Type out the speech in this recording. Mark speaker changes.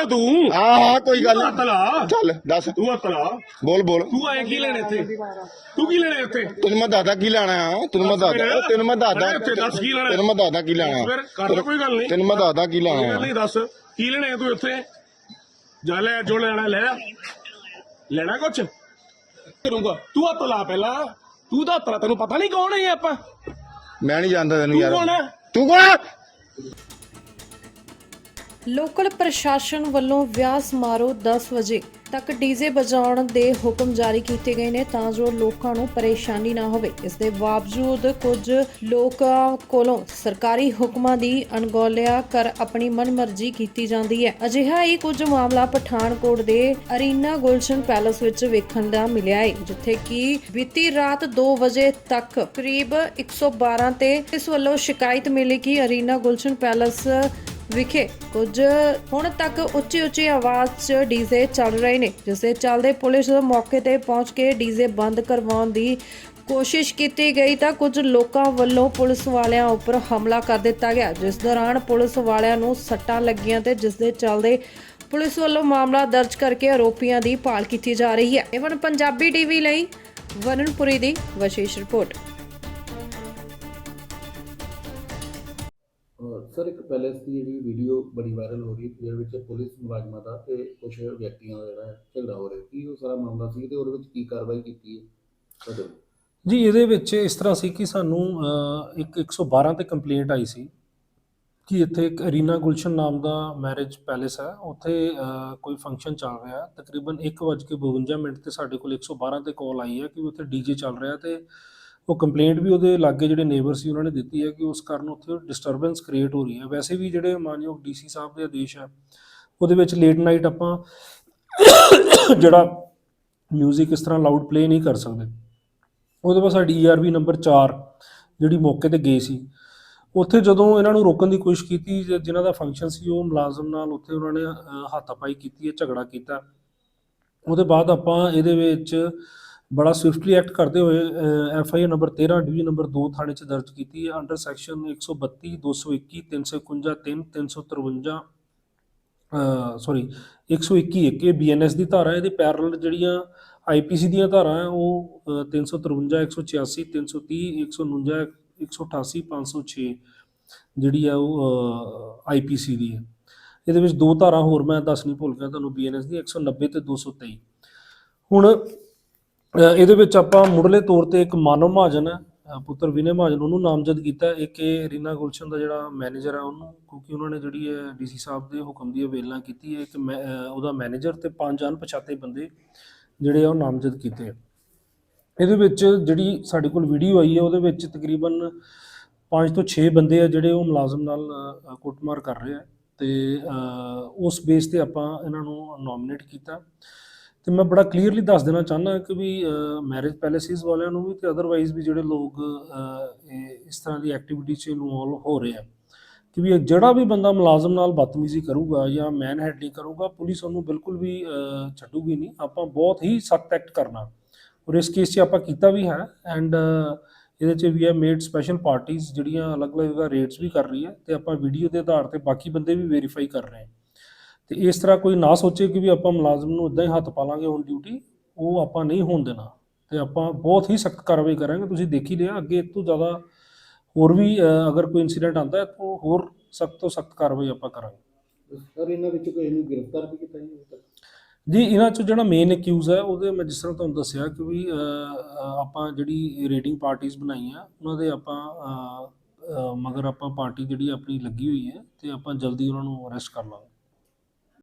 Speaker 1: ਜਾ ਤੂੰ?
Speaker 2: ਹਾਂ ਹਾਂ ਕੋਈ ਗੱਲ
Speaker 1: ਤੂੰ ਹੱਥ
Speaker 2: ਨਹੀਂ
Speaker 1: ਲਾ।
Speaker 2: ਚੱਲ ਦੱਸ।
Speaker 1: ਤੂੰ ਹੱਥ ਲਾ।
Speaker 2: ਬੋਲ ਬੋਲ।
Speaker 1: ਤੂੰ ਆਏ ਕੀ ਲੈਣੇ ਇੱਥੇ? ਤੂੰ ਕੀ ਲੈਣੇ ਇੱਥੇ
Speaker 2: ਤੈਨੂੰ ਮੈਂ ਦਾਦਾ ਕੀ ਲੈਣਾ ਆ। ਤੈਨੂੰ ਮੈਂ ਦਾਦਾ
Speaker 1: ਫਿਰ।
Speaker 2: ਤੈਨੂੰ ਮੈਂ ਦਾਦਾ
Speaker 1: ਅਰੇ ਇੱਥੇ ਦੱਸ ਕੀ ਲੈਣਾ?
Speaker 2: ਤੈਨੂੰ ਮੈਂ ਦਾਦਾ ਕੀ ਲੈਣਾ।
Speaker 1: ਫਿਰ ਕਰ ਲੈ ਕੋਈ ਗੱਲ ਨਹੀਂ।
Speaker 2: ਤੈਨੂੰ ਮੈਂ ਦਾਦਾ ਕੀ
Speaker 1: ਕੋਈ ਗੱਲ
Speaker 2: ਲੈਣਾ
Speaker 1: ਨਹੀਂ ਦੱਸ। ਕੀ ਲੈਣੇ ਤੂੰ ਇੱਥੇ? ਜਾ ਲੈ ਜੋ ਲੈਣਾ ਲੈ ਆ। ਲੈਣਾ ਕੁਛ? ਕਰੂੰਗਾ। ਤੂੰ ਹੱਥ ਲਾ ਪਹਿਲਾਂ। ਤੂੰ ਤਾਂ ਹੱਥ ਲਾ। ਤੈਨੂੰ ਪਤਾ ਨਹੀਂ ਕੌਣ ਹੈ ਇਹ ਆਪਾਂ।
Speaker 2: ਮੈਂ ਨਹੀਂ ਜਾਣਦਾ ਤੈਨੂੰ
Speaker 1: ਤੂੰ ਕੌਣ
Speaker 2: ਯਾਰ
Speaker 1: ਹੈ
Speaker 2: ਤੂੰ ਕੌਣ ਹੈ?
Speaker 3: ਲੋਕਲ ਪ੍ਰਸ਼ਾਸਨ ਵੱਲੋਂ ਵਿਆਹ ਸਮਾਰੋਹ 10 ਵਜੇ ਤੱਕ ਡੀਜ਼ੇ ਵਜਾਉਣ ਦੇ ਹੁਕਮ ਜਾਰੀ ਕੀਤੇ ਗਏ ਨੇ ਤਾਂ ਜੋ ਲੋਕਾਂ ਨੂੰ ਪਰੇਸ਼ਾਨੀ ਨਾ ਹੋਵੇ। ਇਸ ਦੇ ਬਾਵਜੂਦ ਕੁਝ ਲੋਕਾਂ ਕੋਲੋਂ ਸਰਕਾਰੀ ਹੁਕਮਾਂ ਦੀ ਅਣਗੌਲਿਆ ਕਰ ਆਪਣੀ ਮਨਮਰਜ਼ੀ ਕੀਤੀ ਜਾਂਦੀ ਹੈ। ਅਜਿਹਾ ਹੀ ਕੁਝ ਮਾਮਲਾ ਪਠਾਨਕੋਟ ਦੇ ਅਰੀਨਾ ਗੁਲਸ਼ਨ ਪੈਲਸ ਵਿੱਚ ਵੇਖਣ ਦਾ ਮਿਲਿਆ ਹੈ, ਜਿੱਥੇ ਕਿ ਬੀਤੀ ਰਾਤ 2 ਵਜੇ ਤੱਕ ਕਰੀਬ 112 ਤੇ ਇਸ ਵੱਲੋਂ ਸ਼ਿਕਾਇਤ ਮਿਲੀ ਕਿ ਅਰੀਨਾ ਗੁਲਸ਼ਨ ਪੈਲਸ ਵਿਖੇ ਕੁਝ ਹੁਣ ਤੱਕ ਉੱਚੀ ਉੱਚੀ ਆਵਾਜ਼ 'ਚ ਡੀਜ਼ੇ ਚੱਲ ਰਹੇ ਨੇ, ਜਿਸ ਦੇ ਚੱਲਦੇ ਪੁਲਿਸ ਮੌਕੇ ਤੇ ਪਹੁੰਚ ਕੇ ਡੀਜ਼ੇ ਬੰਦ ਕਰਵਾਉਣ ਦੀ ਕੋਸ਼ਿਸ਼ ਕੀਤੀ ਗਈ ਤਾਂ ਕੁਝ ਲੋਕਾਂ ਵੱਲੋਂ ਪੁਲਿਸ ਵਾਲਿਆਂ ਉੱਪਰ ਹਮਲਾ ਕਰ ਦਿੱਤਾ ਗਿਆ। ਜਿਸ ਦੌਰਾਨ ਪੁਲਿਸ ਵਾਲਿਆਂ ਨੂੰ ਸੱਟਾਂ ਲੱਗੀਆਂ ਤੇ ਜਿਸ ਦੇ ਚੱਲਦੇ ਪੁਲਿਸ ਵੱਲੋਂ ਮਾਮਲਾ ਦਰਜ ਕਰਕੇ ਆਰੋਪੀਆਂ ਦੀ ਭਾਲ ਕੀਤੀ ਜਾ ਰਹੀ ਹੈ। ਇਵਨ ਪੰਜਾਬੀ ਟੀਵੀ ਲਈ ਵਰਨਪੁਰੀ ਦੀ ਵਿਸ਼ੇਸ਼ ਰਿਪੋਰਟ।
Speaker 4: ਸਰ ਇੱਕ ਪੈਲੇਸ ਦੀ ਜਿਹੜੀ ਵੀਡੀਓ ਬੜੀ ਵਾਇਰਲ ਹੋ ਰਹੀ ਹੈ ਜਿਹਦੇ ਵਿੱਚ ਪੁਲਿਸ ਮੁਲਾਜ਼ਮਾਂ ਦਾ ਤੇ ਕੁਝ ਵਿਅਕਤੀਆਂ ਦਾ ਜਿਹੜਾ ਝਗੜਾ ਹੋ ਰਿਹਾ ਕੀ ਉਹ ਸਾਰਾ ਮਾਮਲਾ ਸੀ ਤੇ ਉਹਦੇ ਵਿੱਚ ਕੀ ਕਾਰਵਾਈ ਕੀਤੀ ਹੈ ਤੁਹਾਡੇ
Speaker 5: ਜੀ ਇਹਦੇ ਵਿੱਚ ਇਸ ਤਰ੍ਹਾਂ ਸੀ ਕਿ ਸਾਨੂੰ ਅ, ਇੱਕ 112 ਤੇ ਕੰਪਲੇਂਟ ਆਈ ਸੀ ਕਿ ਇੱਥੇ ਇੱਕ ਅਰੀਨਾ ਗੁਲਸ਼ਨ ਨਾਮ ਦਾ ਮੈਰਿਜ ਪੈਲੇਸ ਹੈ ਉੱਥੇ ਕੋਈ ਫੰਕਸ਼ਨ ਚੱਲ ਰਿਹਾ ਤਕਰੀਬਨ 1:52 ਮਿੰਟ ਤੇ ਸਾਡੇ ਕੋਲ 112 ਤੇ ਕਾਲ ਆਈ ਹੈ ਕਿ ਉੱਥੇ ਡੀਜੇ ਚੱਲ ਰਿਹਾ ਤੇ ਉਹ ਕੰਪਲੇਂਟ ਵੀ ਉਹਦੇ ਲਾਗੇ ਜਿਹੜੇ ਨੇਬਰ ਸੀ ਉਹਨਾਂ ਨੇ ਦਿੱਤੀ ਹੈ ਕਿ ਉਸ ਕਾਰਨ ਉੱਥੇ ਡਿਸਟਰਬੈਂਸ ਕ੍ਰੀਏਟ ਹੋ ਰਹੀ ਹੈ। ਵੈਸੇ ਵੀ ਜਿਹੜੇ ਮਾਨਯੋਗ ਡੀਸੀ ਸਾਹਿਬ ਦੇ ਆਦੇਸ਼ ਹੈ, ਉਹਦੇ ਵਿੱਚ ਲੇਟ ਨਾਈਟ ਆਪਾਂ ਜਿਹੜਾ 뮤직 ਇਸ ਤਰ੍ਹਾਂ ਲਾਊਡ ਪਲੇ ਨਹੀਂ ਕਰ ਸਕਦੇ। ਉਹਦੇ ਬਾਅਦ ਸਾਡੀ ਈਆਰਬੀ ਨੰਬਰ 4 ਜਿਹੜੀ ਮੌਕੇ ਤੇ ਗਈ ਸੀ, ਉੱਥੇ ਜਦੋਂ ਇਹਨਾਂ ਨੂੰ ਰੋਕਣ ਦੀ ਕੋਸ਼ਿਸ਼ ਕੀਤੀ, ਜ- ਜਿਨ੍ਹਾਂ ਦਾ ਫੰਕਸ਼ਨ ਸੀ, ਉਹ ਮੁਲਾਜ਼ਮ ਨਾਲ ਉੱਥੇ ਉਹਨਾਂ ਨੇ ਹੱਥਾਪਾਈ ਕੀਤੀ ਹੈ, ਝਗੜਾ ਕੀਤਾ। ਉਹਦੇ ਬਾਅਦ ਆਪਾਂ ਇਹਦੇ ਵਿੱਚ ਬੜਾ ਸਵਿਫਟਲੀ ਐਕਟ ਕਰਦੇ ਹੋਏ F I R number 13 division number 2 ਥਾਣੇ 'ਚ ਦਰਜ ਕੀਤੀ ਹੈ। ਅੰਡਰ ਸੈਕਸ਼ਨ 132 221 351 3 353 ਸੌਰੀ 121 ਇੱਕ ਇਹ ਬੀਐਨਐਸ ਦੀ ਧਾਰਾ ਇਹਦੇ ਪੈਰਲਲ ਜਿਹੜੀਆਂ ਆਈਪੀਸੀ ਦੀਆਂ ਧਾਰਾ ਹੈ ਉਹ ਅ, 353 186 330 149 188 506 ਜਿਹੜੀ ਆ ਉਹ ਆਈਪੀਸੀ ਦੀ ਹੈ। ਇਹਦੇ ਵਿੱਚ ਦੋ ਧਾਰਾ ਹੋਰ ਮੈਂ ਦੱਸਣੀ ਭੁੱਲ ਗਿਆ ਤੁਹਾਨੂੰ ਬੀਐਨਐਸ ਦੀ 190 ਤੇ 223 ਹੁਣ ਇਹਦੇ ਵਿੱਚ ਆਪਾਂ ਮੁੱਢਲੇ ਤੌਰ ਤੇ ਇੱਕ ਮਾਨਵ ਮਹਾਜਨ ਪੁੱਤਰ ਵਿਨੇ ਮਹਾਜਨ, ਉਹਨੂੰ ਨਾਮਜ਼ਦ ਕੀਤਾ ਇੱਕ ਇਹ ਰੀਨਾ ਗੁਲਸ਼ਨ ਦਾ ਜਿਹੜਾ ਮੈਨੇਜਰ ਹੈ ਉਹਨੂੰ, ਕਿਉਂਕਿ ਉਹਨਾਂ ਨੇ ਜਿਹੜੀ ਹੈ ਡੀਸੀ ਸਾਹਿਬ ਦੇ ਹੁਕਮ ਦੀ ਅਵੇਲਨਾ ਕੀਤੀ ਹੈ। ਇੱਕ ਮੈਂ- ਉਹਦਾ ਮੈਨੇਜਰ ਤੇ ਪੰਜ ਅਣਪਛਾਤੇ ਬੰਦੇ ਜਿਹੜੇ ਆ ਉਹ ਨਾਮਜ਼ਦ ਕੀਤੇ ਇਹਦੇ ਵਿੱਚ ਜਿਹੜੀ ਸਾਡੇ ਕੋਲ ਵੀਡੀਓ ਆਈ ਹੈ, ਉਹਦੇ ਵਿੱਚ ਤਕਰੀਬਨ 5 ਤੋਂ 6 ਬੰਦੇ ਆ ਜਿਹੜੇ ਉਹ ਮੁਲਾਜ਼ਮ ਨਾਲ ਕੁੱਟਮਾਰ ਕਰ ਰਹੇ ਆ। ਤੇ ਉਸ ਬੇਸ ਤੇ ਆਪਾਂ ਇਹਨਾਂ ਨੂੰ ਨੋਮੀਨੇਟ ਕੀਤਾ। ਤੇ ਮੈਂ ਬੜਾ ਕਲੀਅਰਲੀ ਦੱਸ ਦੇਣਾ ਚਾਹੁੰਦਾ ਕਿ ਵੀ ਮੈਰਿਜ ਪੈਲੇਸਿਸ ਵਾਲਿਆਂ ਨੂੰ ਵੀ ਤੇ ਅਦਰਵਾਈਜ਼ ਵੀ ਜਿਹੜੇ ਲੋਕ ਇਹ, ਇਸ ਤਰ੍ਹਾਂ ਦੀ ਐਕਟੀਵਿਟੀ 'ਚ ਇਨਵੋਲਵ ਹੋ ਰਹੇ ਆ, ਕਿ ਵੀ ਜਿਹੜਾ ਵੀ ਬੰਦਾ ਮੁਲਾਜ਼ਮ ਨਾਲ ਬਦਤਮੀਜ਼ੀ ਕਰੂਗਾ ਜਾਂ ਮੈਨ ਹੈਂਡਲਿੰਗ ਕਰੂਗਾ, ਪੁਲਿਸ ਉਹਨੂੰ ਬਿਲਕੁਲ ਵੀ ਛੱਡੂਗੀ ਨਹੀਂ। ਆਪਾਂ ਬਹੁਤ ਹੀ ਸਖਤ ਐਕਟ ਕਰਨਾ। ਔਰ ਇਸ ਕੇਸ 'ਚ ਆਪਾਂ ਕੀਤਾ ਵੀ ਹੈ ਐਂਡ ਇਹਦੇ 'ਚ ਵੀ ਹੈ ਮੇਡ ਸਪੈਸ਼ਲ ਪਾਰਟੀਆਂ ਜਿਹੜੀਆਂ ਅਲੱਗ-ਅਲੱਗ ਰੇਟਸ ਵੀ ਕਰ ਰਹੀ ਹੈ ਤੇ ਆਪਾਂ ਵੀਡੀਓ ਦੇ ਆਧਾਰ ਤੇ ਬਾਕੀ ਬੰਦੇ ਵੀ ਵੈਰੀਫਾਈ ਕਰ ਰਹੇ ਹਾਂ। ਤੇ ਇਸ ਤਰ੍ਹਾਂ ਕੋਈ ਨਾ ਸੋਚੇ ਕਿ ਵੀ ਆਪਾਂ ਮੁਲਾਜ਼ਮ ਨੂੰ ਇਦਾਂ ਹੀ ਹੱਥ ਪਾ ਲਾਂਗੇ ਔਨ ਡਿਊਟੀ ਉਹ ਆਪਾਂ ਨਹੀਂ ਹੋਣ ਦੇਣਾ। ਤੇ ਆਪਾਂ ਬਹੁਤ ਹੀ ਸਖਤ ਕਾਰਵਾਈ ਕਰਾਂਗੇ। ਤੁਸੀਂ ਦੇਖ ਹੀ ਲਿਆ ਅੱਗੇ ਇਸ ਤੋਂ ਜ਼ਿਆਦਾ ਹੋਰ ਵੀ ਅਗਰ ਕੋਈ ਇਨਸੀਡੈਂਟ ਆਉਂਦਾ ਹੈ ਤਾਂ ਹੋਰ ਸਖਤ ਤੋਂ ਸਖਤ ਕਾਰਵਾਈ ਆਪਾਂ ਕਰਾਂਗੇ।
Speaker 4: ਸਰ ਇਹਨਾਂ ਵਿੱਚ ਕੋਈ ਨੂੰ ਗ੍ਰਿਫਤਾਰ ਵੀ ਕੀਤਾ ਜੀ?
Speaker 5: ਜੀ ਇਹਨਾਂ ਚੋਂ ਜਿਹੜਾ ਮੇਨ ਅਕਿਊਜ਼ ਹੈ ਉਹਦੇ ਮੈਂ ਜਿਸ ਤਰ੍ਹਾਂ ਤੁਹਾਨੂੰ ਦੱਸਿਆ ਕਿ ਵੀ ਆਪਾਂ ਜਿਹੜੀ ਰੇਟਿੰਗ ਪਾਰਟੀਆਂ ਬਣਾਈਆਂ ਉਹਨਾਂ ਦੇ ਆਪਾਂ ਮਗਰ ਆਪਾਂ ਪਾਰਟੀ ਜਿਹੜੀ ਆਪਣੀ ਲੱਗੀ ਹੋਈ ਹੈ ਤੇ ਆਪਾਂ ਜਲਦੀ ਉਹਨਾਂ ਨੂੰ ਅਰੈਸਟ ਕਰ ਲਾਂਗੇ।